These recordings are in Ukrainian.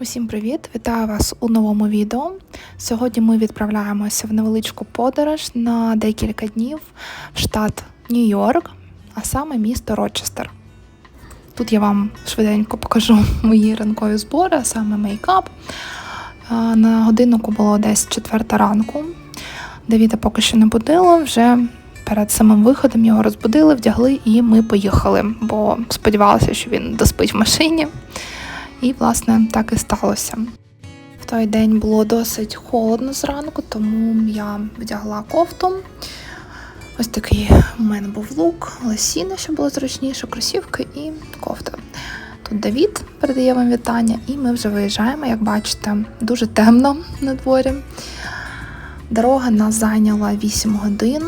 Усім привіт! Вітаю вас у новому відео. Сьогодні ми відправляємося в невеличку подорож на декілька днів в штат Нью-Йорк, а саме місто Рочестер. Тут я вам швиденько покажу мої ранкові збори, а саме мейкап. На годиннику було десь четверта ранку. Давіда поки що не будило, вже перед самим виходом його розбудили, вдягли і ми поїхали, бо сподівалися, що він доспить в машині. І, власне, так і сталося. В той день було досить холодно зранку, тому я вдягла кофту. Ось такий у мене був лук, лосіни, щоб було зручніше, кросівки і кофта. Тут Давід передає вам вітання, і ми вже виїжджаємо, як бачите, дуже темно на дворі. Дорога нас зайняла 8 годин,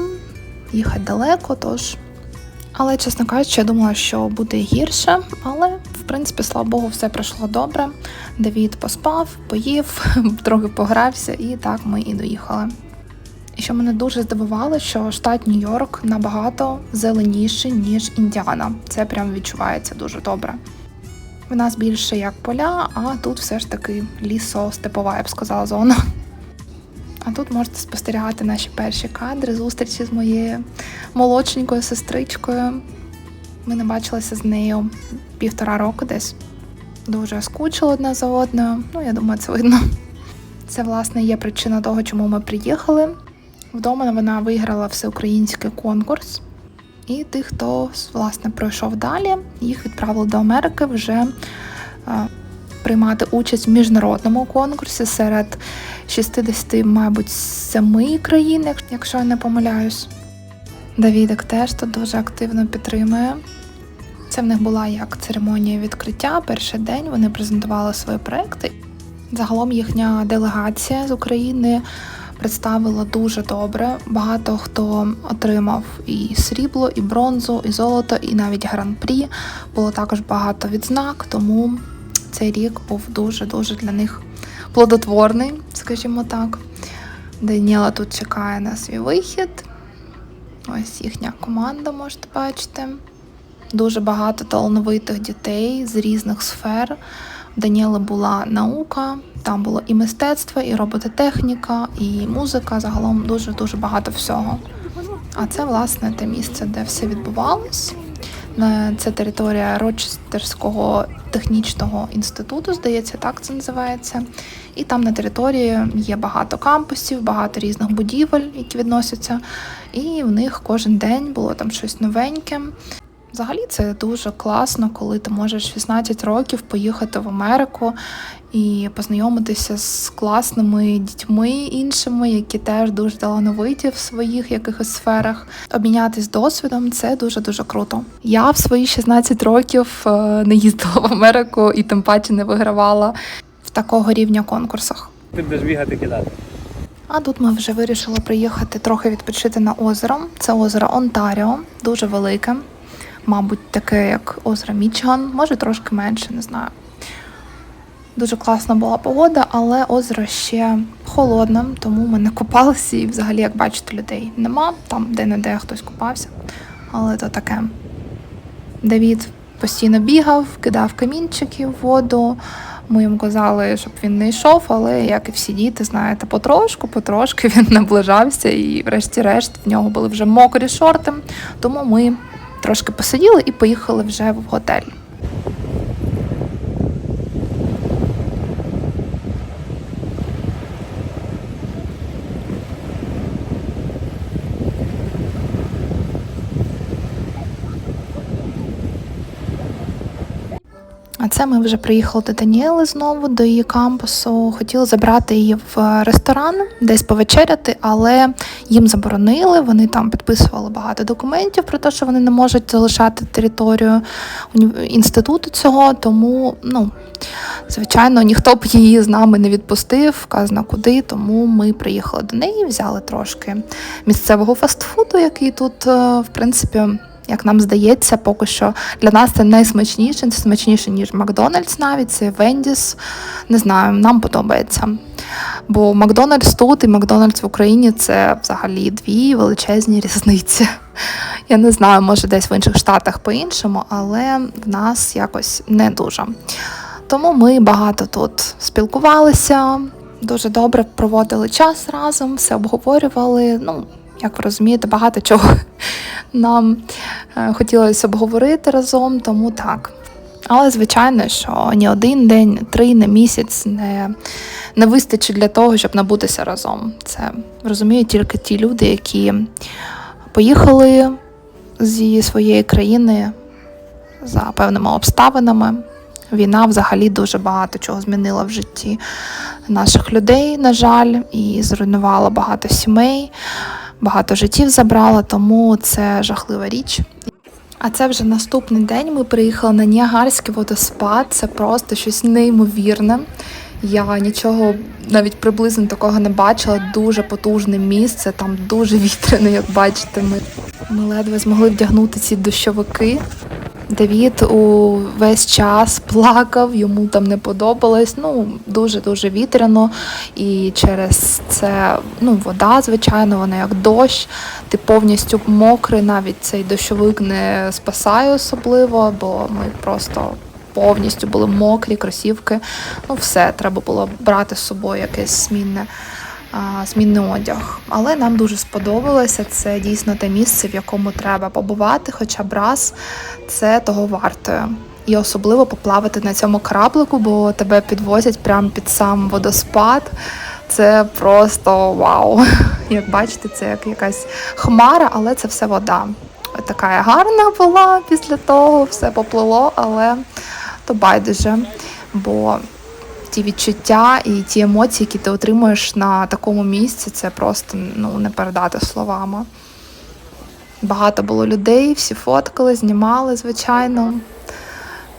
їхати далеко, тож. Але, чесно кажучи, я думала, що буде гірше, але в принципі, слава Богу, все пройшло добре. Давід поспав, поїв, трохи погрався, і так ми і доїхали. І що мене дуже здивувало, що штат Нью-Йорк набагато зеленіший, ніж Індіана. Це прям відчувається дуже добре. В нас більше як поля, а тут все ж таки лісо-степова, я б сказала, зона. Тут можете спостерігати наші перші кадри зустрічі з моєю молодшенькою сестричкою. Ми не бачилися з нею півтора року десь. Дуже скучили одна за одною. Ну, я думаю, це видно. Це, власне, є причина того, чому ми приїхали. Вдома вона виграла всеукраїнський конкурс. І тих, хто власне пройшов далі, їх відправили до Америки вже е, приймати участь в міжнародному конкурсі серед 60, мабуть, 7 країн, якщо я не помиляюсь. Давідик теж тут дуже активно підтримує. Це в них була як церемонія відкриття. Перший день вони презентували свої проекти. Загалом їхня делегація з України представила дуже добре. Багато хто отримав і срібло, і бронзу, і золото, і навіть гран-прі. Було також багато відзнак, тому цей рік був дуже-дуже для них плодотворний, скажімо так. Даніела тут чекає на свій вихід. Ось їхня команда, можете бачити. Дуже багато талановитих дітей з різних сфер. В Даніели була наука, там було і мистецтво, і робототехніка, і музика. Загалом дуже дуже багато всього. А це власне те місце, де все відбувалось. На- Це територія Рочестерського технічного інституту, здається, так це називається. І там на території є багато кампусів, багато різних будівель, які відносяться. І в них кожен день було там щось новеньке. Взагалі це дуже класно, коли ти можеш 16 років поїхати в Америку і познайомитися з класними дітьми іншими, які теж дуже талановиті в своїх якихось сферах. Обмінятись досвідом це дуже дуже круто. Я в свої 16 років е, не їздила в Америку і тим паче не вигравала в такого рівня конкурсах. Ти будеш бігати кидати. А тут ми вже вирішили приїхати трохи відпочити на озеро. Це озеро Онтаріо, дуже велике. Мабуть, таке, як озеро Мічиган, може трошки менше, не знаю. Дуже класна була погода, але озеро ще холодне, тому ми не купалися і взагалі, як бачите, людей нема. Там де-не-де хтось купався. Але то таке. Давід постійно бігав, кидав камінчики в воду. Ми йому казали, щоб він не йшов, але як і всі діти, знаєте, потрошку, потрошки він наближався, і врешті-решт в нього були вже мокрі шорти. Тому ми трошки посиділи і поїхали вже в готель. А це ми вже приїхали до Даніели знову до її кампусу. Хотіли забрати її в ресторан, десь повечеряти, але їм заборонили. Вони там підписували багато документів про те, що вони не можуть залишати територію інституту цього. Тому, ну звичайно, ніхто б її з нами не відпустив, вказано куди. Тому ми приїхали до неї, взяли трошки місцевого фастфуду, який тут, е, в принципі. Як нам здається, поки що для нас це найсмачніше, це смачніше, ніж Макдональдс навіть, Вендіс. Не знаю, нам подобається. Бо Макдональдс тут і Макдональдс в Україні це взагалі дві величезні різниці. Я не знаю, може десь в інших штатах по-іншому, але в нас якось не дуже. Тому ми багато тут спілкувалися, дуже добре проводили час разом, все обговорювали. Ну, як ви розумієте, багато чого нам е, хотілося обговорити разом, тому так. Але звичайно, що ні один день, ні три, ні місяць не, не вистачить для того, щоб набутися разом. Це розуміють тільки ті люди, які поїхали зі своєї країни за певними обставинами. Війна взагалі дуже багато чого змінила в житті наших людей, на жаль, і зруйнувала багато сімей, багато життів забрала, тому це жахлива річ. А це вже наступний день. Ми приїхали на Ніагарський водоспад. Це просто щось неймовірне. Я нічого навіть приблизно такого не бачила. Дуже потужне місце, там дуже вітряне, як бачите. Ми, ми ледве змогли вдягнути ці дощовики. Давід у весь час плакав, йому там не подобалось. Ну, дуже-дуже вітряно. І через це ну, вода, звичайно, вона як дощ. Ти повністю мокрий, навіть цей дощовик не спасає особливо, бо ми просто повністю були мокрі, кросівки. Ну, все, треба було брати з собою якесь змінне. Змінний одяг, але нам дуже сподобалося. Це дійсно те місце, в якому треба побувати, хоча б раз це того вартою. І особливо поплавати на цьому кораблику, бо тебе підвозять прямо під сам водоспад. Це просто вау. Як бачите, це як якась хмара, але це все вода. Така гарна була після того, все поплило, але то байдуже. Бо ті відчуття і ті емоції, які ти отримуєш на такому місці, це просто ну, не передати словами. Багато було людей, всі фоткали, знімали, звичайно.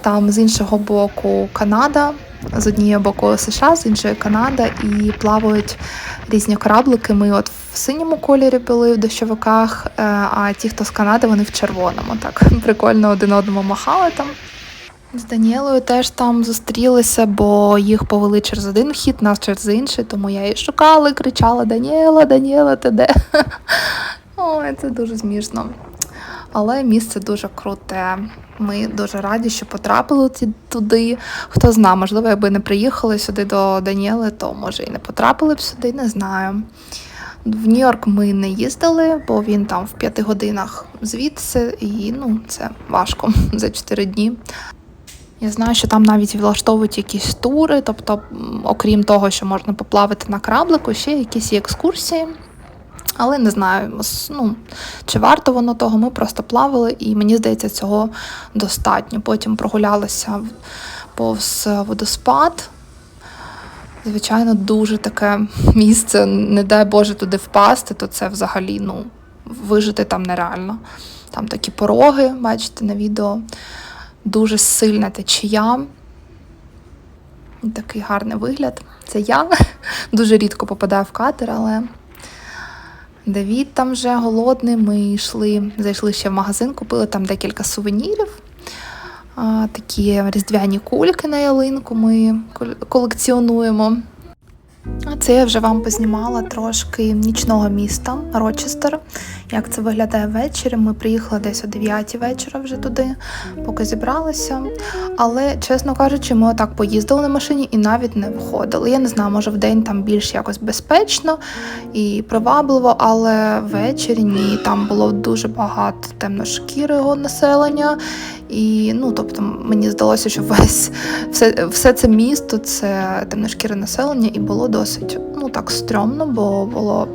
Там з іншого боку Канада, з однієї боку США, з іншої Канада, і плавають різні кораблики. Ми от в синьому кольорі були в дощовиках, е, а ті, хто з Канади, вони в червоному. Так прикольно один одному махали там. З Даніелою теж там зустрілися, бо їх повели через один хід, нас через інший, тому я її шукала і кричала: Даніела, Даніела, ти де? Ой, це дуже смішно. Але місце дуже круте. Ми дуже раді, що потрапили туди. Хто знає, можливо, якби не приїхали сюди до Даніели, то може і не потрапили б сюди, не знаю. В Нью-Йорк ми не їздили, бо він там в п'яти годинах звідси, і ну, це важко за 4 дні. Я знаю, що там навіть влаштовують якісь тури, тобто, окрім того, що можна поплавати на кораблику, ще якісь екскурсії. Але не знаю, ну, чи варто воно того. Ми просто плавали, і мені здається, цього достатньо. Потім прогулялися повз водоспад. Звичайно, дуже таке місце. Не дай Боже туди впасти, то це взагалі ну, вижити там нереально. Там такі пороги, бачите на відео, дуже сильна течія. Такий гарний вигляд. Це я. Дуже рідко попадаю в катер, але Давід там вже голодний. Ми йшли, зайшли ще в магазин, купили там декілька сувенірів. Такі різдвяні кульки на ялинку ми колекціонуємо. А це я вже вам познімала трошки нічного міста Рочестер. Як це виглядає ввечері. Ми приїхали десь о 9 вечора вже туди, поки зібралися. Але, чесно кажучи, ми отак поїздили на машині і навіть не виходили. Я не знаю, може в день там більш якось безпечно і привабливо, але ввечері ні, там було дуже багато темношкірого населення. І ну, тобто, мені здалося, що весь все, все це місто це темношкіре населення, і було досить ну так стрьомно, бо було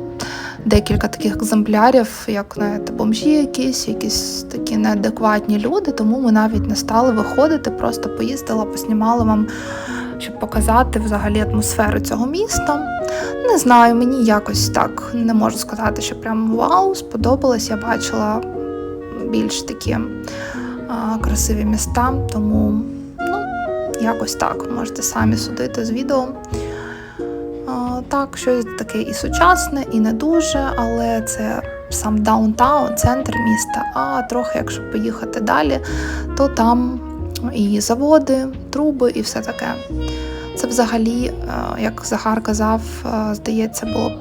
декілька таких екземплярів, як знаєте, бомжі якісь, якісь такі неадекватні люди. Тому ми навіть не стали виходити, просто поїздила, поснімала вам, щоб показати взагалі атмосферу цього міста. Не знаю, мені якось так не можу сказати, що прям вау, сподобалось. Я бачила більш такі а, красиві міста, тому ну, якось так можете самі судити з відео. Так, щось таке і сучасне, і не дуже, але це сам даунтаун, центр міста. А трохи, якщо поїхати далі, то там і заводи, труби, і все таке. Це взагалі, е, як Захар казав, е, здається, було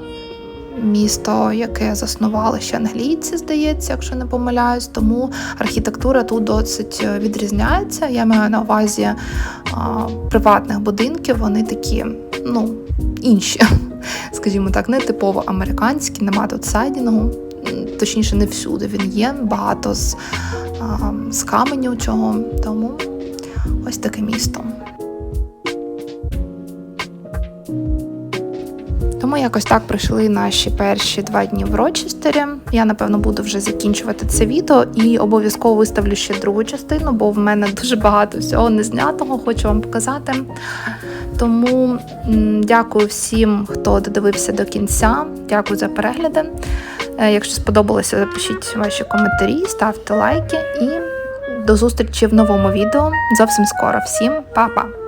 місто, яке заснували ще англійці, здається, якщо не помиляюсь. Тому архітектура тут досить е, відрізняється. Я маю на увазі приватних будинків, вони такі, ну, інші, скажімо так, не типово американські, нема тут сайдінгу. Точніше, не всюди він є, багато з, а, з каменю чого. Тому ось таке місто. Тому якось так пройшли наші перші два дні в Рочестері. Я напевно буду вже закінчувати це відео і обов'язково виставлю ще другу частину, бо в мене дуже багато всього не знятого, хочу вам показати. Тому дякую всім, хто додивився до кінця. Дякую за перегляди. Е, Якщо сподобалося, запишіть ваші коментарі, ставте лайки і до зустрічі в новому відео зовсім скоро. Всім па-па!